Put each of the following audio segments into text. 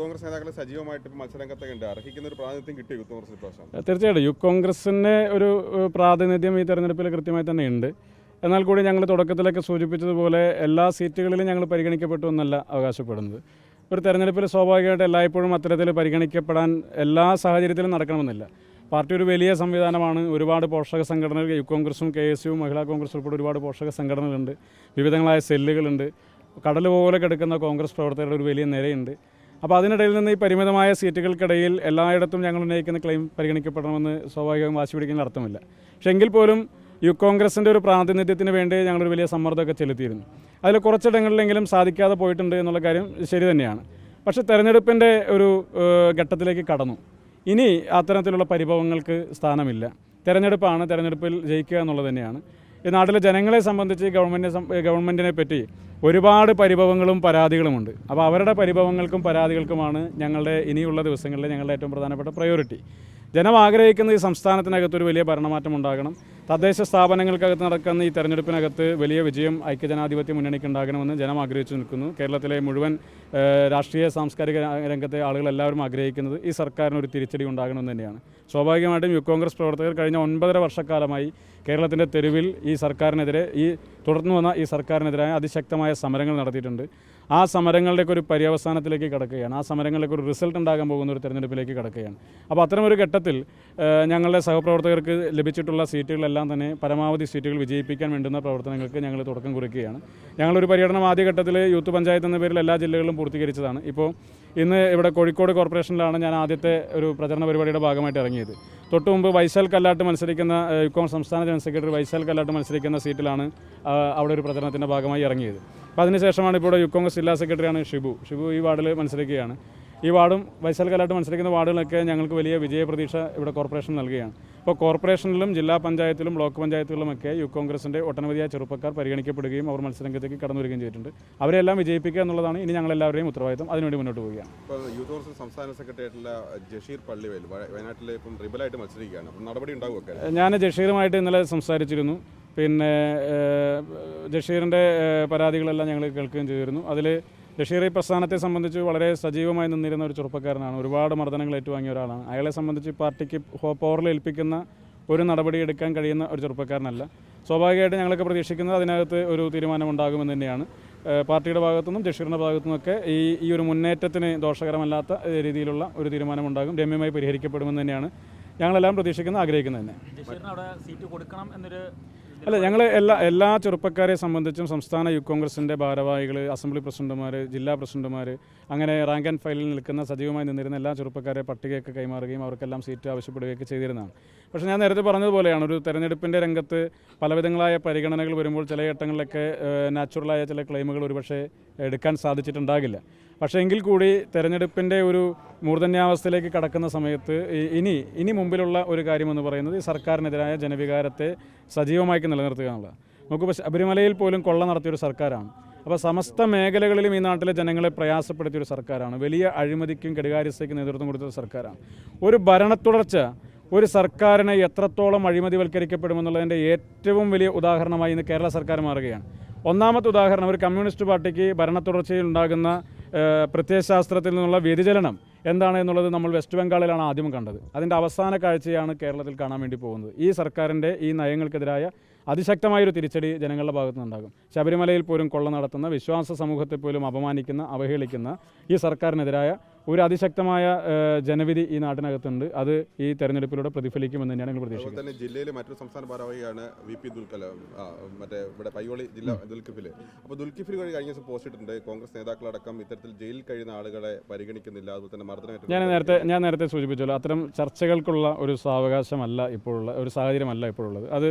കോൺഗ്രസ് സജീവമായിട്ട് അർഹിക്കുന്ന ഒരു കിട്ടി കോൺഗ്രസ് തീർച്ചയായിട്ടും. യൂത്ത് കോൺഗ്രസിന്റെ ഒരു പ്രാതിനിധ്യം ഈ തെരഞ്ഞെടുപ്പിൽ കൃത്യമായി തന്നെ ഉണ്ട്. എന്നാൽ കൂടി ഞങ്ങൾ തുടക്കത്തിലൊക്കെ സൂചിപ്പിച്ചതുപോലെ എല്ലാ സീറ്റുകളിലും ഞങ്ങൾ പരിഗണിക്കപ്പെട്ടു എന്നല്ല അവകാശപ്പെടുന്നത്. ഒരു തെരഞ്ഞെടുപ്പിൽ സ്വാഭാവികമായിട്ട് എല്ലായ്പ്പോഴും അത്തരത്തിൽ പരിഗണിക്കപ്പെടാൻ എല്ലാ സാഹചര്യത്തിലും നടക്കണമെന്നില്ല. പാർട്ടി ഒരു വലിയ സംവിധാനമാണ്. ഒരുപാട് പോഷക സംഘടനകൾ യു കോൺഗ്രസും കെ എസ് യുവും മഹിളാ കോൺഗ്രസും ഉൾപ്പെടെ ഒരുപാട് പോഷക സംഘടനകളുണ്ട്. വിവിധങ്ങളായ സെല്ലുകളുണ്ട്. കടൽ പോലെ കിടക്കുന്ന കോൺഗ്രസ് പ്രവർത്തകരുടെ ഒരു വലിയ നിരയുണ്ട്. അപ്പോൾ അതിനിടയിൽ നിന്ന് ഈ പരിമിതമായ സീറ്റുകൾക്കിടയിൽ എല്ലായിടത്തും ഞങ്ങൾ ഉന്നയിക്കുന്ന ക്ലെയിം പരിഗണിക്കപ്പെടണമെന്ന് സ്വാഭാവികം വാശി പിടിക്കുന്ന അർത്ഥമില്ല. പക്ഷേ എങ്കിൽ പോലും യു കോൺഗ്രസിന്റെ ഒരു പ്രാതിനിധ്യത്തിന് വേണ്ടി ഞങ്ങളൊരു വലിയ സമ്മർദ്ദമൊക്കെ ചെലുത്തിയിരുന്നു. അതിൽ കുറച്ചിടങ്ങളിലെങ്കിലും സാധിക്കാതെ പോയിട്ടുണ്ട് എന്നുള്ള കാര്യം ശരി തന്നെയാണ്. പക്ഷേ തെരഞ്ഞെടുപ്പിന്റെ ഒരു ഘട്ടത്തിലേക്ക് കടന്നു. ഇനി അത്തരത്തിലുള്ള പരിഭവങ്ങൾക്ക് സ്ഥാനമില്ല. തെരഞ്ഞെടുപ്പാണ് തെരഞ്ഞെടുപ്പിൽ ജയിക്കുക എന്നുള്ളത് തന്നെയാണ്. ഈ നാട്ടിലെ ജനങ്ങളെ സംബന്ധിച്ച് ഗവൺമെന്റിനെ ഗവൺമെന്റിനെ പറ്റി ഒരുപാട് പരിഭവങ്ങളും പരാതികളുമുണ്ട്. അപ്പോൾ അവരുടെ പരിഭവങ്ങൾക്കും പരാതികൾക്കുമാണ് ഞങ്ങളുടെ ഇനിയുള്ള ദിവസങ്ങളിൽ ഞങ്ങളുടെ ഏറ്റവും പ്രധാനപ്പെട്ട പ്രയോറിറ്റി ജനം ആഗ്രഹിക്കുന്ന ഈ സംസ്ഥാനത്തിനകത്തൊരു വലിയ ഭരണമാറ്റം ഉണ്ടാകണം. തദ്ദേശ സ്ഥാപനങ്ങൾക്കകത്ത് നടക്കുന്ന ഈ തെരഞ്ഞെടുപ്പിനകത്ത് വലിയ വിജയം ഐക്യജനാധിപത്യ മുന്നണിക്ക് ഉണ്ടാകണമെന്ന് ജനം ആഗ്രഹിച്ചു നിൽക്കുന്നു. കേരളത്തിലെ മുഴുവൻ രാഷ്ട്രീയ സാംസ്കാരിക രംഗത്തെ ആളുകൾ എല്ലാവരും ആഗ്രഹിക്കുന്നത് ഈ സർക്കാരിന് ഒരു തിരിച്ചടി ഉണ്ടാകണമെന്ന് തന്നെയാണ്. സ്വാഭാവികമായിട്ടും യു കോൺഗ്രസ് പ്രവർത്തകർ കഴിഞ്ഞ ഒൻപതര വർഷക്കാലമായി കേരളത്തിന്റെ തെരുവിൽ ഈ സർക്കാരിനെതിരെ ഈ തുടർന്നു വന്ന ഈ സർക്കാരിനെതിരായ അതിശക്തമായ സമരങ്ങൾ നടത്തിയിട്ടുണ്ട്. ആ സമരങ്ങളുടെയൊക്കെ ഒരു പര്യവസാനത്തിലേക്ക് കിടക്കുകയാണ്. ആ സമരങ്ങളിലേക്ക് ഒരു റിസൾട്ട് ഉണ്ടാകാൻ പോകുന്ന ഒരു തെരഞ്ഞെടുപ്പിലേക്ക് കിടക്കുകയാണ്. അപ്പോൾ അത്തരമൊരു ഘട്ടത്തിൽ ഞങ്ങളുടെ സഹപ്രവർത്തകർക്ക് ലഭിച്ചിട്ടുള്ള സീറ്റുകളെല്ലാം തന്നെ പരമാവധി സീറ്റുകൾ വിജയിപ്പിക്കാൻ വേണ്ടുന്ന പ്രവർത്തനങ്ങൾക്ക് ഞങ്ങൾ തുടക്കം കുറിക്കുകയാണ്. ഞങ്ങളൊരു പര്യടനം ആദ്യഘട്ടത്തിൽ യൂത്ത് പഞ്ചായത്ത് എന്ന പേരിൽ എല്ലാ ജില്ലകളിലും പൂർത്തീകരിച്ചതാണ്. ഇപ്പോൾ ഇന്ന് ഇവിടെ കോഴിക്കോട് കോർപ്പറേഷനിലാണ് ഞാൻ ആദ്യത്തെ ഒരു പ്രചരണ പരിപാടിയുടെ ഭാഗമായിട്ട് ഇറങ്ങിയത്. തൊട്ടു മുമ്പ് വൈശാൽ കല്ലാട്ട് മത്സരിക്കുന്ന യുക്കോം സംസ്ഥാന ജനറൽ സെക്രട്ടറി വൈശാൽ കല്ലാട്ട് മത്സരിക്കുന്ന സീറ്റിലാണ് അവിടെ ഒരു പ്രചരണത്തിന്റെ ഭാഗമായി ഇറങ്ങിയത്. അപ്പോൾ അതിനുശേഷമാണ് ഇപ്പോൾ യുക്കോൺഗ്രസ് ജില്ലാ സെക്രട്ടറിയാണ് ഷിബു. ഷിബു ഈ വാർഡിൽ മത്സരിക്കുകയാണ്. ഈ വാർഡും വൈശാൽ കല്ലാട്ട് മത്സരിക്കുന്ന വാർഡുകളൊക്കെ ഞങ്ങൾക്ക് വലിയ വിജയ പ്രതീക്ഷ ഇവിടെ കോർപ്പറേഷൻ നൽകുകയാണ്. ഇപ്പോൾ കോർപ്പറേഷനിലും ജില്ലാ പഞ്ചായത്തിലും ബ്ലോക്ക് പഞ്ചായത്തുകളിലുമൊക്കെ യു കോൺഗ്രസിന്റെ ഒട്ടനവധിയായ ചെറുപ്പക്കാർ പരിഗണിക്കപ്പെടുകയും അവർ മത്സരരംഗത്തേക്ക് കടന്നു വരികയും ചെയ്തിട്ടുണ്ട്. അവരെല്ലാം വിജയിപ്പിക്കുക എന്നുള്ളതാണ് ഇനി ഞങ്ങളെല്ലാവരെയും ഉത്തരവാദിത്തം അതിനുവേണ്ടി മുന്നോട്ട് പോവുകയാണ്. ഇപ്പോൾ യൂത്ത് കോൺഗ്രസ് സംസ്ഥാന സെക്രട്ടറി ആയിട്ടുള്ള ജഷീർ പള്ളിവേൽ വയനാട്ടിലെ വയനാട്ടിൽ ഇപ്പം റിബലായിട്ട് മത്സരിക്കുകയാണ്. അപ്പം നടപടി ഉണ്ടാവുമൊക്കെ ഞാൻ ജഷീറുമായിട്ട് ഇന്നലെ സംസാരിച്ചിരുന്നു. പിന്നെ ജഷീറിന്റെ പരാതികളെല്ലാം ഞങ്ങൾ കേൾക്കുകയും ചെയ്തിരുന്നു. അതിൽ ജഷീർ ഈ പ്രസ്ഥാനത്തെ സംബന്ധിച്ച് വളരെ സജീവമായി നിന്നിരുന്ന ഒരു ചെറുപ്പക്കാരനാണ്. ഒരുപാട് മർദ്ദനങ്ങൾ ഏറ്റുവാങ്ങിയ ഒരാളാണ്. അയാളെ സംബന്ധിച്ച് പാർട്ടിക്ക് പവറിൽ ഏൽപ്പിക്കുന്ന ഒരു നടപടി എടുക്കാൻ കഴിയുന്ന ഒരു ചെറുപ്പക്കാരനല്ല. സ്വാഭാവികമായിട്ട് ഞങ്ങളൊക്കെ പ്രതീക്ഷിക്കുന്നത് അതിനകത്ത് ഒരു തീരുമാനമുണ്ടാകുമെന്ന് തന്നെയാണ്. പാർട്ടിയുടെ ഭാഗത്തുനിന്നും ജഷീറിന്റെ ഭാഗത്തുനിന്നൊക്കെ ഈ ഈ ഒരു മുന്നേറ്റത്തിന് ദോഷകരമല്ലാത്ത രീതിയിലുള്ള ഒരു തീരുമാനമുണ്ടാകും രമ്യമായി പരിഹരിക്കപ്പെടുമെന്ന് തന്നെയാണ് ഞങ്ങളെല്ലാം പ്രതീക്ഷിക്കുന്നത് ആഗ്രഹിക്കുന്നത് തന്നെ. അല്ല ഞങ്ങൾ എല്ലാ എല്ലാ ചെറുപ്പക്കാരെ സംബന്ധിച്ചും സംസ്ഥാന യൂത്ത് കോൺഗ്രസിന്റെ ഭാരവാഹികൾ അസംബ്ലി പ്രസിഡന്റുമാർ ജില്ലാ പ്രസിഡന്റുമാർ അങ്ങനെ റാങ്ക് ആൻഡ് ഫയലിൽ നിൽക്കുന്ന സജീവമായി നിന്നിരുന്ന എല്ലാ ചെറുപ്പക്കാരെ പട്ടികയൊക്കെ കൈമാറുകയും അവർക്കെല്ലാം സീറ്റ് ആവശ്യപ്പെടുകയൊക്കെ ചെയ്തിരുന്നതാണ്. പക്ഷേ ഞാൻ നേരത്തെ പറഞ്ഞതുപോലെയാണ് ഒരു തെരഞ്ഞെടുപ്പിന്റെ രംഗത്ത് പലവിധങ്ങളായ പരിഗണനകൾ വരുമ്പോൾ ചില ഘട്ടങ്ങളിലൊക്കെ നാച്ചുറലായ ചില ക്ലെയിമുകൾ ഒരുപക്ഷെ എടുക്കാൻ സാധിച്ചിട്ടുണ്ടാകില്ല. പക്ഷേ എങ്കിൽ കൂടി തെരഞ്ഞെടുപ്പിന്റെ ഒരു മൂർധന്യാവസ്ഥയിലേക്ക് കടക്കുന്ന സമയത്ത് ഇനി ഇനി മുമ്പിലുള്ള ഒരു കാര്യമെന്ന് പറയുന്നത് ഈ സർക്കാരിനെതിരായ ജനവികാരത്തെ സജീവമായി നിലനിർത്തുക എന്നുള്ളത് നമുക്കിപ്പോൾ ശബരിമലയിൽ പോലും കൊള്ള നടത്തിയൊരു സർക്കാരാണ്. അപ്പോൾ സമസ്ത മേഖലകളിലും ഈ നാട്ടിലെ ജനങ്ങളെ പ്രയാസപ്പെടുത്തിയൊരു സർക്കാരാണ്. വലിയ അഴിമതിക്കും കെടുകാര്യസ്ഥയ്ക്കും നേതൃത്വം കൊടുത്തൊരു സർക്കാരാണ്. ഒരു ഭരണത്തുടർച്ച ഒരു സർക്കാരിനെ എത്രത്തോളം അഴിമതിവൽക്കരിക്കപ്പെടുമെന്നുള്ളതിന്റെ ഏറ്റവും വലിയ ഉദാഹരണമായി ഇന്ന് കേരള സർക്കാർ മാറുകയാണ്. ഒന്നാമത്തെ ഉദാഹരണം ഒരു കമ്മ്യൂണിസ്റ്റ് പാർട്ടിക്ക് ഭരണത്തുടർച്ചയിൽ ഉണ്ടാകുന്ന പ്രത്യയശാസ്ത്രത്തിൽ നിന്നുള്ള വ്യതിചലനം എന്താണ് എന്നുള്ളത് നമ്മൾ വെസ്റ്റ് ബംഗാളിലാണ് ആദ്യം കണ്ടത്. അതിന്റെ അവസാന കാഴ്ചയാണ് കേരളത്തിൽ കാണാൻ വേണ്ടി പോകുന്നത്. ഈ സർക്കാരിന്റെ ഈ നയങ്ങൾക്കെതിരായ അതിശക്തമായൊരു തിരിച്ചടി ജനങ്ങളുടെ ഭാഗത്തു നിന്നുണ്ടാകും ശബരിമലയിൽ പോലും കൊള്ള നടത്തുന്ന വിശ്വാസ സമൂഹത്തെ പോലും അപമാനിക്കുന്ന അവഹേളിക്കുന്ന ഈ സർക്കാരിനെതിരായ ഒരു അതിശക്തമായ ജനവിധി ഈ നാട്ടിനകത്തുണ്ട്. അത് ഈ തെരഞ്ഞെടുപ്പിലൂടെ പ്രതിഫലിക്കുമെന്ന് തന്നെയാണ് ഞങ്ങൾ പ്രതീക്ഷിക്കുന്നത്. തന്നെ ജില്ലയിൽ മറ്റൊരു സംസ്ഥാന ഭാരവാഹിയാണ് വി പി ദുൽഖൽ മറ്റേ ഇവിടെ പയ്യോളി ജില്ല ദുൽഖിഫിൽ അപ്പോൾ ദുൽഖിഫിൽ വഴി കഴിഞ്ഞ ദിവസം പോസ്റ്റ് ഇട്ടിട്ടുണ്ട് കോൺഗ്രസ് നേതാക്കളടക്കം ഇത്തരത്തിൽ ജയിലിൽ കഴിയുന്ന ആളുകളെ പരിഗണിക്കുന്നില്ല അതുപോലെ തന്നെ മർദ്ദനം ഞാൻ നേരത്തെ ഞാൻ നേരത്തെ സൂചിപ്പിച്ചല്ലോ അത്തരം ചർച്ചകൾക്കുള്ള ഒരു സാവകാശമല്ല ഇപ്പോഴുള്ള ഒരു സാഹചര്യമല്ല ഇപ്പോഴുള്ളത്. അത്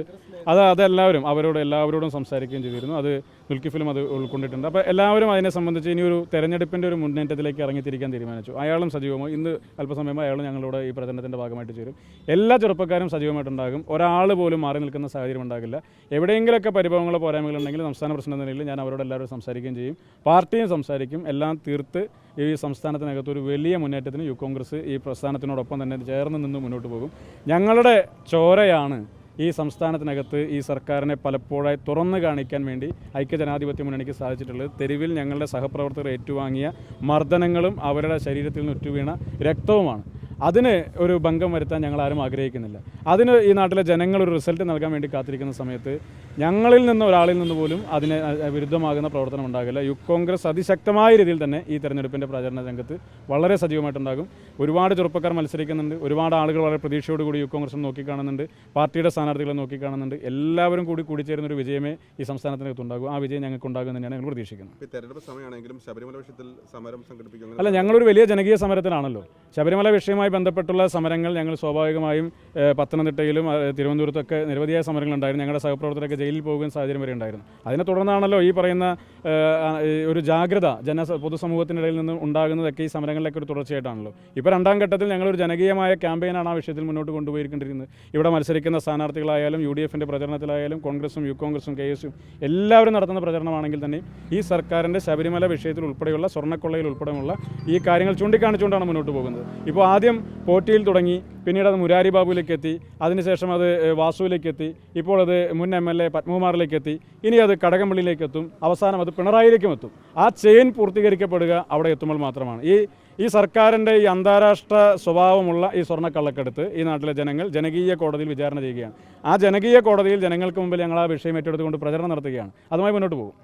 അത് അതെല്ലാവരും അവരോട് എല്ലാവരോടും സംസാരിക്കുകയും ചെയ്തിരുന്നു. അത് ദുൽക്കിഫിലും അത് ഉൾക്കൊണ്ടിട്ടുണ്ട്. അപ്പോൾ എല്ലാവരും അതിനെ സംബന്ധിച്ച് ഇനി ഒരു തെരഞ്ഞെടുപ്പിന്റെ ഒരു മുന്നേറ്റത്തിലേക്ക് ഇറങ്ങിത്തിരിക്കാൻ തീരുമാനിച്ചു. അയാളും സജീവമോ ഇന്ന് അല്പസമയമോ അയാളും ഞങ്ങളോട് ഈ പ്രചരണത്തിന്റെ ഭാഗമായിട്ട് ചേരും. എല്ലാ ചെറുപ്പക്കാരും സജീവമായിട്ടുണ്ടാകും. ഒരാൾ പോലും മാറി നിൽക്കുന്ന സാഹചര്യം ഉണ്ടാകില്ല. എവിടെയെങ്കിലൊക്കെ പരിഭവങ്ങളോ പോരായ്മകളുണ്ടെങ്കിൽ സംസ്ഥാന പ്രസിഡന്റ് നിലയിൽ ഞാൻ അവരോട് എല്ലാവരും സംസാരിക്കുകയും ചെയ്യും. പാർട്ടിയും സംസാരിക്കും. എല്ലാം തീർത്ത് ഈ സംസ്ഥാനത്തിനകത്ത് ഒരു വലിയ മുന്നേറ്റത്തിന് യു കോൺഗ്രസ് ഈ പ്രസ്ഥാനത്തിനോടൊപ്പം തന്നെ ചേർന്ന് നിന്ന് മുന്നോട്ട് പോകും. ഞങ്ങളുടെ ചോരയാണ് ഈ സംസ്ഥാനത്തിനകത്ത് ഈ സർക്കാരിനെ പലപ്പോഴായി തുറന്നു കാണിക്കാൻ വേണ്ടി ഐക്യജനാധിപത്യ മുന്നണിക്ക് സാധിച്ചിട്ടുള്ളത്. തെരുവിൽ ഞങ്ങളുടെ സഹപ്രവർത്തകർ ഏറ്റുവാങ്ങിയ മർദ്ദനങ്ങളും അവരുടെ ശരീരത്തിൽ നിന്ന് ഉറ്റുവീണ രക്തവുമാണ്. അതിന് ഒരു ഭംഗം വരുത്താൻ ഞങ്ങൾ ആരും ആഗ്രഹിക്കുന്നില്ല. അതിന് ഈ നാട്ടിലെ ജനങ്ങൾ ഒരു റിസൾട്ട് നൽകാൻ വേണ്ടി കാത്തിരിക്കുന്ന സമയത്ത് ഞങ്ങളിൽ നിന്ന് ഒരാളിൽ നിന്ന് പോലും അതിന് വിരുദ്ധമാകുന്ന പ്രവർത്തനം ഉണ്ടാകില്ല. യു കോൺഗ്രസ് അതിശക്തമായ രീതിയിൽ തന്നെ ഈ തെരഞ്ഞെടുപ്പിന്റെ പ്രചരണ രംഗത്ത് വളരെ സജീവമായിട്ടുണ്ടാകും. ഒരുപാട് ചെറുപ്പക്കാർ മത്സരിക്കുന്നുണ്ട്. ഒരുപാട് ആളുകൾ വളരെ പ്രതീക്ഷയോടുകൂടി യു കോൺഗ്രസ് നോക്കിക്കാണുന്നുണ്ട്. പാർട്ടിയുടെ സ്ഥാനാർത്ഥികളെ നോക്കിക്കാണുന്നുണ്ട്. എല്ലാവരും കൂടി കൂടിച്ചേരുന്ന ഒരു വിജയമേ ഈ സംസ്ഥാനത്തിനകത്ത് ഉണ്ടാകും. ആ വിജയം ഞങ്ങൾക്ക് ഉണ്ടാകും തന്നെയാണ് ഞങ്ങൾ പ്രതീക്ഷിക്കുന്നത്. തെരഞ്ഞെടുപ്പ് സമയമാണെങ്കിലും ശബരിമല വിഷയത്തിൽ സമരം സംഘടിപ്പിക്കുന്നത് അല്ല ഞങ്ങളൊരു വലിയ ജനകീയ സമരത്തിലാണല്ലോ. ശബരിമല വിഷയവുമായി ബന്ധപ്പെട്ടുള്ള സമരങ്ങൾ ഞങ്ങൾ സ്വാഭാവികമായും പത്തനംതിട്ടയിലും തിരുവനന്തപുരത്തൊക്കെ നിരവധിയായ സമരങ്ങളുണ്ടായിരുന്നു ഞങ്ങളുടെ സഹപ്രവർത്തകരൊക്കെ ജയിലിൽ പോകുന്ന സാഹചര്യം വരെ ഉണ്ടായിരുന്നു. അതിനെ തുടർന്നാണല്ലോ ഈ പറയുന്ന ഒരു ജാഗ്രത ജന പൊതുസമൂഹത്തിനിടയിൽ നിന്ന് ഉണ്ടാകുന്നതൊക്കെ ഈ സമരങ്ങളിലൊക്കെ ഒരു തുടർച്ചയായിട്ടാണല്ലോ. ഇപ്പോൾ രണ്ടാം ഘട്ടത്തിൽ ഞങ്ങളൊരു ജനകീയമായ ക്യാമ്പയിനാണ് ആ വിഷയത്തിൽ മുന്നോട്ട് കൊണ്ടുപോയിരിക്കേണ്ടിരുന്നത്. ഇവിടെ മത്സരിക്കുന്ന സ്ഥാനാർത്ഥികളായാലും യു ഡി എഫിന്റെ പ്രചരണത്തിലായാലും കോൺഗ്രസും യു കോൺഗ്രസും കെ എസും എല്ലാവരും നടത്തുന്ന പ്രചരണമാണെങ്കിൽ തന്നെ ഈ സർക്കാരിന്റെ ശബരിമല വിഷയത്തിൽ ഉൾപ്പെടെയുള്ള സ്വർണക്കൊള്ളയിൽ ഉൾപ്പെടെയുള്ള ഈ കാര്യങ്ങൾ ചൂണ്ടിക്കാണിച്ചുകൊണ്ടാണ് മുന്നോട്ട് പോകുന്നത്. ഇപ്പോൾ ആദ്യം പോറ്റിയിൽ തുടങ്ങി പിന്നീട് അത് മുരാരി ബാബുവിലേക്ക് എത്തി അതിനുശേഷം അത് വാസുവിലേക്ക് എത്തി ഇപ്പോൾ അത് മുൻ എം എൽ എ പത്മകുമാറിലേക്ക് എത്തി ഇനി അത് കടകംപള്ളിയിലേക്ക് എത്തും അവസാനം അത് പിണറായിലേക്കും എത്തും. ആ ചെയിൻ പൂർത്തീകരിക്കപ്പെടുക അവിടെ എത്തുമ്പോൾ മാത്രമാണ്. ഈ ഈ സർക്കാരിന്റെ ഈ അന്താരാഷ്ട്ര സ്വഭാവമുള്ള ഈ സ്വർണക്കള്ളക്കെടുത്ത് ഈ നാട്ടിലെ ജനങ്ങൾ ജനകീയ കോടതിയിൽ വിചാരണ ചെയ്യുകയാണ്. ആ ജനകീയ കോടതിയിൽ ജനങ്ങൾക്ക് മുമ്പിൽ ഞങ്ങൾ ആ വിഷയം ഏറ്റെടുത്തുകൊണ്ട് പ്രചരണം നടത്തുകയാണ്. അതുമായി മുന്നോട്ട് പോകും.